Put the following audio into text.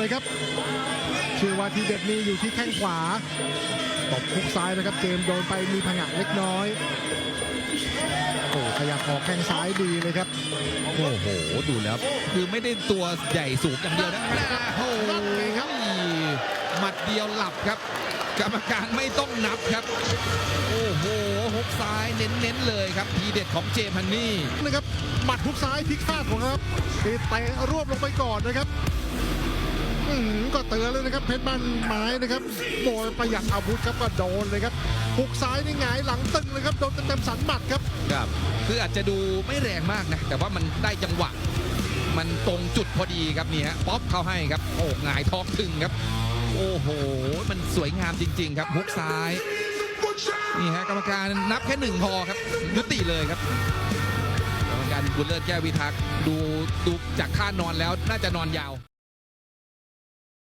เลยครับชื่อว่าทีเด็ดนี้อยู่ที่แข้งขวาตบคุกซ้ายนะครับเกมโดนไปมีผงะเล็กน้อยโอ้ขยับออกแข้งซ้ายดีเลยครับโอ้โหดูแล้วคือไม่ได้ตัวใหญ่สูงอย่างเดียวนะโอ้โหหมัดเดียวหลับครับ กรรมการไม่ต้องนับครับ โอ้โหฮุกซ้ายเน้นๆเลยครับ ทีเด็ดของเจมส์ฮันนี่นะครับหมัดทุกซ้ายพิฆาตของครับตีเตะรวบลงไปก่อนนะครับอืม ก็เตือนเลยนะครับเพชรบ้านไม้นะครับโบยประหยัดอาวุธครับก็โดนเลยครับหุกซ้ายนี่หงายหลังตึงเลยครับโดนเต็มๆสันหมัดครับครับคืออาจจะดูไม่แรงมากนะแต่ว่ามันได้จังหวะ มันตรงจุดพอดีครับนี่ฮะป๊อปเข้าให้ครับโอ้หงายท้องถึงครับ โอ้โห มันสวยงามจริง ๆ ครับฮุกซ้ายนี่ฮะกรรมการนับแค่หนึ่งพอครับยุติเลยครับกรรมการบุญเลิศแก้ววิทักษ์ดูดูจากท่านอนแล้วน่าจะนอนยาว